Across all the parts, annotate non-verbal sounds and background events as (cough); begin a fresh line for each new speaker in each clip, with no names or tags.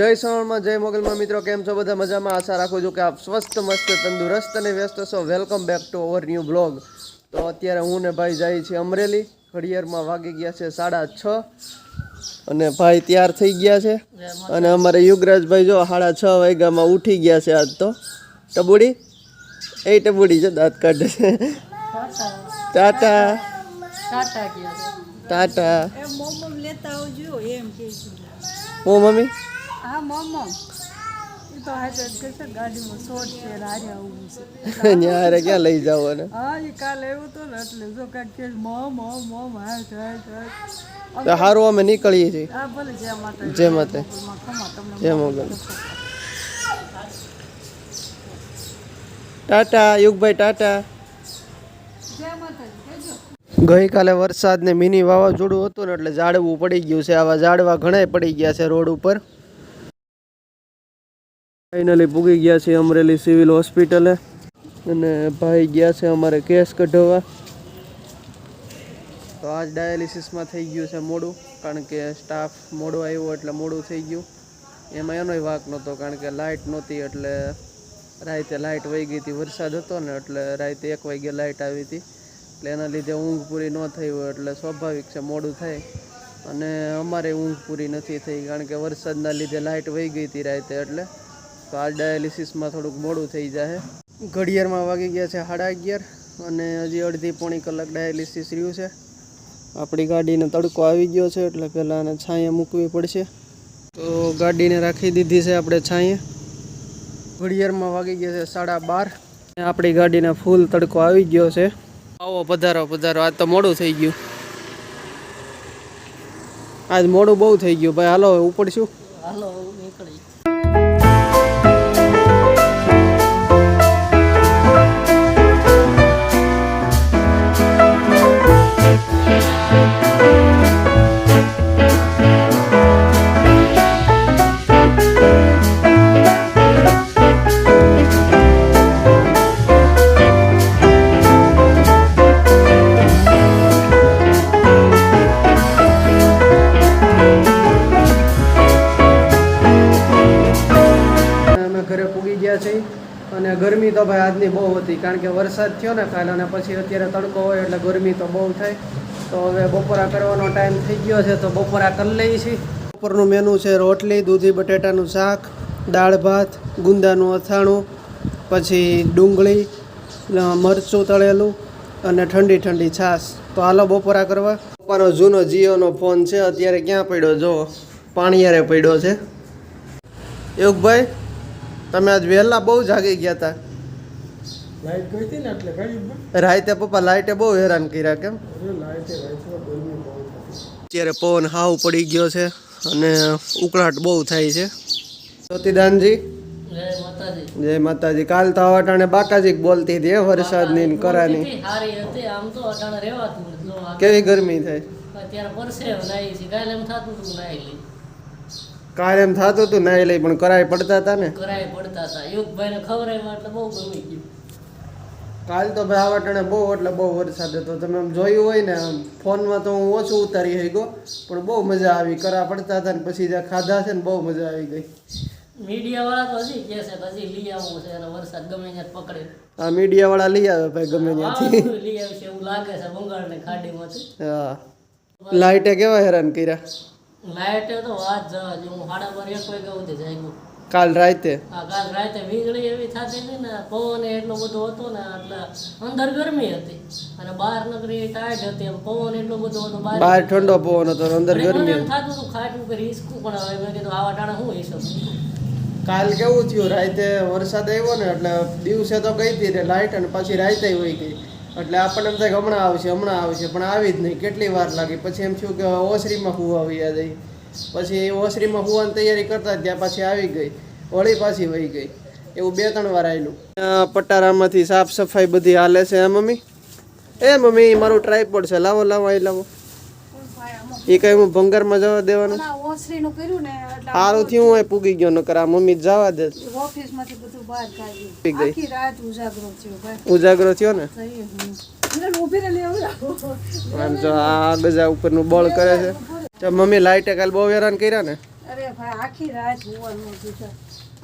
જય શ્રાવણમાં જય મોગલમાં. મિત્રો કેમ છો બધા? મજામાં? આશા રાખું છું કે આપ સ્વસ્થ મસ્ત તંદુરસ્ત અને વ્યસ્ત છો. Welcome back to our new blog તો અત્યારે હું ને ભાઈ જઈએ છીએ અમરેલી. ઘડિયાળમાં વાગી ગયા છે સાડા છ. અને ભાઈ તૈયાર થઈ ગયા છે. અને અમારે યુગરાજભાઈ જો સાડા છ વાગ્યામાં ઉઠી ગયા છે આજ તો. ટબુડી? એ ટબુડી છે દાંત કાઢે છે. ટાટા.
ટાટા
ટાટા.
એ મોમો લેતા આવજો એમ કે છે.
હું મમ્મી?
હા મોમો એ તો હાથે જ ગાડીમાં શોર્ટ છે હારે આવવું છે. (laughs)
ન્યારે ક્યાં લઈ જાવ અને
હા એ કાલે આવ્યું તો ને એટલે જો કાંઈક કે મોમ મોમ મોમ હાથ હાથ હાથ
તો સારું અમે નીકળીએ છીએ.
હા ભલે જય માતા
જય માતા
માં ખમા તમને
જય મોગલ ટાટા યુગભાઈ ટાટા.
જય માતાજી
ગઈકાલે વરસાદ ને મિની વાવાઝોડું હતું ને એટલે ઝાડવું પડી ગયું છે. આવા ઝાડવા ઘણાય પડી ગયા છે રોડ ઉપર. ફાઇનલી પૂગી ગયા છે અમરેલી સિવિલ હોસ્પિટલે. અને ભાઈ ગયા છે અમારે કેસ કઢાવવા તો આજ ડાયાલિસિસમાં થઈ ગયું છે મોડું, કારણ કે સ્ટાફ મોડો આવ્યો એટલે મોડું થઈ ગયું. એમાં એનોય વાક નહોતો, કારણ કે લાઇટ નહોતી એટલે રાતે લાઇટ વહી ગઈ હતી, વરસાદ હતો ને એટલે રાતે એક વાગે લાઇટ આવી હતી. એટલે એના લીધે ઊંઘ પૂરી ન થઈ હોય એટલે સ્વાભાવિક છે મોડું થાય. અને અમારે ઊંઘ પૂરી નથી થઈ, કારણ કે વરસાદના લીધે લાઇટ વહી ગઈ હતી રાતે એટલે. તો આ ડાયાલિસિસમાં થોડુંક મોડું થઈ જાય ઘડિયાળમાં વાગી ગયા છે સાડા અને હજી અડધી પોણી કલાક ડાયાલિસિસ રહ્યું છે. આપણી ગાડીને તડકો આવી ગયો છે, એટલે પહેલાં આને છાંયે મૂકવી પડશે. તો ગાડીને રાખી દીધી છે આપણે છાંયે. ઘડિયાળમાં વાગી ગયા છે સાડા બાર. આપણી ગાડીને ફૂલ તડકો આવી ગયો છે. આવો પધારો પધારો. આજ તો મોડું થઈ ગયું. આજ મોડું બહુ થઈ ગયું. ભાઈ, હાલો, ઉપડશું.
હાલો નીકળી.
ગયા છે. અને ગરમી તો ભાઈ આજની બહુ હતી, કારણ કે વરસાદ થયો ને કાલે અને પછી અત્યારે તડકો હોય એટલે ગરમી તો બહુ થાય. તો હવે બપોરા કરવાનો ટાઈમ થઈ ગયો છે, તો બપોરા કરી લઈએ છીએ. બપોરનું મેનુ છે રોટલી, દૂધી, બટેટાનું શાક, દાળ ભાત, ગુંદાનું અથાણું, પછી ડુંગળી મરચું તળેલું અને ઠંડી ઠંડી છાશ. તો હાલો બપોરા કરવા. પપ્પાનો જૂનો જીઓનો ફોન છે, અત્યારે ક્યાં પડ્યો? જો પાણીયારે પડ્યો છે. યોગભાઈ? તમે આજ વહેલા બહુ જાગી ગયા હતા
લાઈટ ગઈ હતી ને એટલે ગાડી
રાતે પપ્પા લાઇટે બહુ હેરાન કર્યા કેમ? અત્યારે પવન હાવ પડી ગયો છે અને ઉકળાટ બહુ થાય છે. જ્યોતિદાનજી?
જય માતાજી.
જય માતાજી. કાલ તો અટાણે બાકાજી બોલતી હતી વરસાદની કરાની.
સારી હતી આમ તો અટાણે રહેવાતું નથી. જો આ
કેવી ગરમી થાય
અત્યારે પરસેવ નાઈ છે કાલે એમ થતું હતું નાઈ લઈ
પણ કરાય પડતા હતા ને.
કરાય પડતા હતા યુગભાઈ ને ખવડાવ્યા એટલે બહુ ગમી ગયું.
કાલ તો ભાઈ આવા વટાણે બહુ એટલે બહુ વરસાદ હતો. તમે આમ જોયું હોય ને આમ ફોનમાં તો હું ઓછું ઉતારી ગયો પણ બહુ મજા આવી. કરા પડતા હતા ને પછી જે ખાધા છે ને બહુ મજા આવી ગઈ.
મીડિયા વાળા તો હજી કહે છે હજી લઈ આવવું છે અને વરસાદ ગમે ત્યાં પકડે.
આ મીડિયા વાળા લઈ આવે ભાઈ ગમે ત્યાંથી.
લઈ આવશે એવું લાગે છે બંગાળ ને ખાડીમાંથી.
હા. લાઇટે કેવા હેરાન કર્યા?
લાઈટ તો વાત જવા જો. હું સાડા બાર એક વાગે સુધી જાગ્યો.
કાલ રાતે?
હા કાલ રાતે વીજળી એવી થતી હતી ને પવન એટલો બધો હતો ને એટલે અંદર ગરમી હતી. અને બહાર નગરી ટાઈટ હતી એમ પવન એટલો બધો હતો બહાર
બહાર ઠંડો પવન હતો અંદર ગરમી
થતું હતું ખાટું કરી હિસકું પણ હવે મેં કીધું આવા ટાણા હું હિસાબ
કાલ કેવું થયું? રાતે વરસાદ આવ્યો ને એટલે દિવસે તો ગઈ હતી ને લાઇટ અને પછી રાતે વહી ગઈ. એટલે આપણને એમ થાય કે હમણાં આવશે હમણાં આવશે, પણ આવી જ નહીં. કેટલી વાર લાગી? પછી એમ થયું કે ઓસરીમાં હુવા વયા જઈ પછી ઓસરીમાં હુવાની તૈયારી કરતા ત્યાં પાછી આવી ગઈ. વળી પાછી વહી ગઈ. એવું બે ત્રણ વાર આવેલું પટારામાંથી સાફ સફાઈ બધી હાલે છે એ મમ્મી? એ મમ્મી, મારું ટ્રાયપોડ છે. લાવો લાવો, અહીં લાવો. એ કઈ હું ભંગારમાં જવા દેવાનું?
ઓસરીનું કર્યું ને
સારું થયું હું પૂગી ગયો નકર આ મમ્મી જવા દે.
ઓફિસમાંથી બધું બહાર કાઢ્યું. આખી રાત ઉજાગરો થયો ભાઈ
ઉજાગરો થયો ને? આમ જો આ ગજા ઉપરનું બળ કરે છે. તો મમ્મી લાઈટે કાલ બહુ હેરાન કર્યા ને?
અરે ભાઈ આખી રાત હોવાનું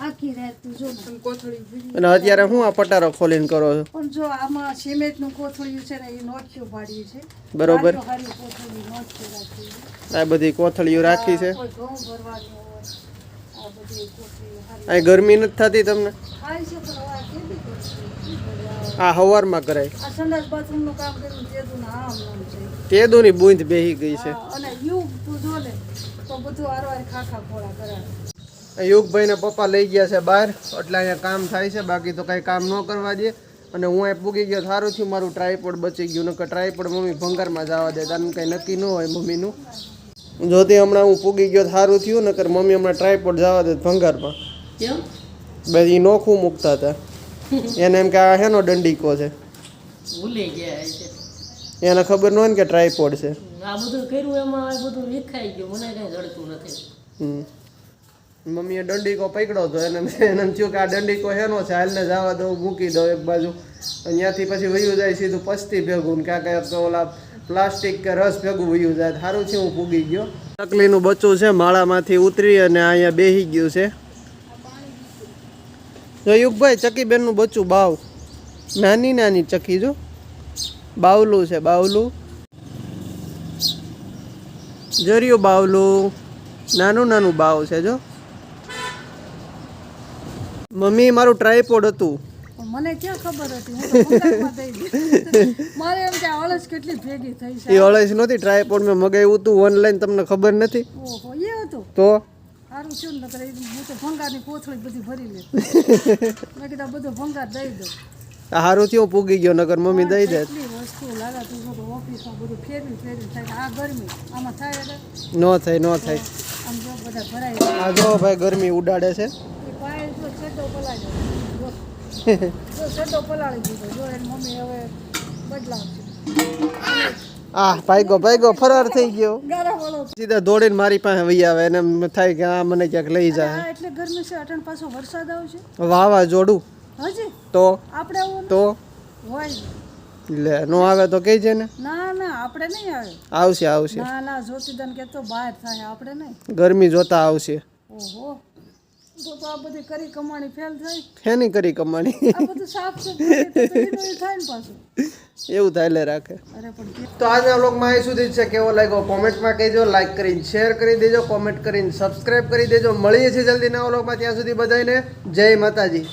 આખી રાત જો ને કોથળી ભીડી
અને અત્યારે હું આ પટારો ખોલીને કરો છો?
પણ જો આમાં સિમેન્ટનું કોથળિયું છે ને એ નોખ્યું પાડ્યું છે.
બરોબર. આ બધી કોથળીઓ રાખી છે.
આ
ગરમી નથી થતી તમને?
આ?
હવારમાં કરાય.
તે ને
તેદુની બૂંદ બેહી ગઈ છે.
અને યુગ તું જો ને તો બધું આરવાર ખાખા ખોળા કરાવે.
યુગભાઈને પપ્પા લઈ ગયા છે બહાર એટલે અહીંયા કામ થાય છે બાકી તો કાંઈ કામ ન કરવા દે. અને હું અહીં પૂગી ગયો સારું થયું મારું ટ્રાયપોડ બચી ગયું નકર ટ્રાયપોડ મમ્મી ભંગારમાં જવા દે કારણ કંઈ નક્કી ન હોય મમ્મીનું. જોતી હમણાં હું પૂગી ગયો સારું થયું નકર મમ્મી હમણાં ટ્રાયપોડ જવા દે ભંગારમાં. બધી નોખું મૂકતા હતા. એને એમ કે આ હેનો દંડીકો છે.
ભૂલી ગયા
એને ખબર ન હોય ને કે ટ્રાયપોડ છે.
આ બધું કર્યું એમાં બધું વિખાઈ ગયું મને કઈ જડતું નથી.
હમ. મમ્મીએ દંડીકો પકડ્યો હતો એને એને એમ થયું કે આ દંડીકો હેનો છે, હાલને જવા દઉં, મૂકી દઉં એક બાજુ. ત્યાંથી પછી વયું જાય સીધું પસ્તી ભેગું ક્યાં ક્યાંક ઓલા પ્લાસ્ટિક કે રસ ભેગું વયું જાય. સારું છે, હું પૂગી ગયો. ચકલીનું બચ્ચું છે, માળામાંથી ઉતરી અને અહીંયા બેસી ગયું છે. જો યુગભાઈ, ચકીબેનનું બચ્ચું બાવ. નાની નાની ચકી, જો. બાવલું છે, બાવલું. જરિયું બાવલું. નાનું નાનું બાવ છે, જો. મમ્મી મારું ટ્રાયપોડ હતું.
મને ક્યાં ખબર હતી. મારે એમ કે અળસ કેટલી ભેગી થઈ છે.
એ અળસ નહોતી ટ્રાયપોડ મેં મગાવ્યું હતું ઓનલાઈન તમને ખબર નથી?
ઓહો એ હતું?
તો?
સારું છે ને નકર હું તો ભંગારની કોથળી બધી ભરી લે મેં કીધું બધું ભંગાર દઈ દઉં
હારું થયું પૂગી ગયો નગર મમ્મી દઈ દે.
વસ્તુ લાગે તું તો ઓફિસમાં બધું ફેરવી ફેરવી થાય આ ગરમી આમાં થાય
ન થાય ન થાય.
આમ જો બધા ભરાય
આ જો ભાઈ ગરમી ઉડાડે છે.
એ પાયે જો છેડો પલાળી દીધો. જો. જો પલાળી દીધો. જો એની મમ્મી હવે બદલાવશે.
આ ભાઈગો ભાઈગો ફરાર થઈ ગયો. સીધા દોડીને મારી પાસે વહી આવે એને થાય કે આ મને ક્યાંક લઈ જાય.
એટલે ગરમી છે અટણ પાછો વરસાદ આવશે.
વાવા જોડું.
હજી?
તો?
આપણે
તો?
હોય.
લે નો આવે તો કહેજે ને.
ના ના આપણે નહીં આવે.
આવશે આવશે.
ના ના જ્યોતિદાન કે તો બહાર થાય આપણે નહીં.
ગરમી જોતા આવશે.
ઓહો. તો તો આ બધી કરી કમાણી ફેલ થઈ.
ફેની કરી કમાણી.
આ બધું સાફ થાય ને પાછું.
એવું થાય લે રાખે.
અરે પણ
તો આજના વ્લોગમાં અહીં સુધી છે. કેવો લાગ્યો કોમેન્ટમાં કહેજો લાઈક કરીને શેર કરી દેજો કોમેન્ટ કરીને સબસ્ક્રાઇબ કરી દેજો. મળીએ છીએ જલ્દી નવા વ્લોગમાં. ત્યાં સુધી બધાને જય માતાજી.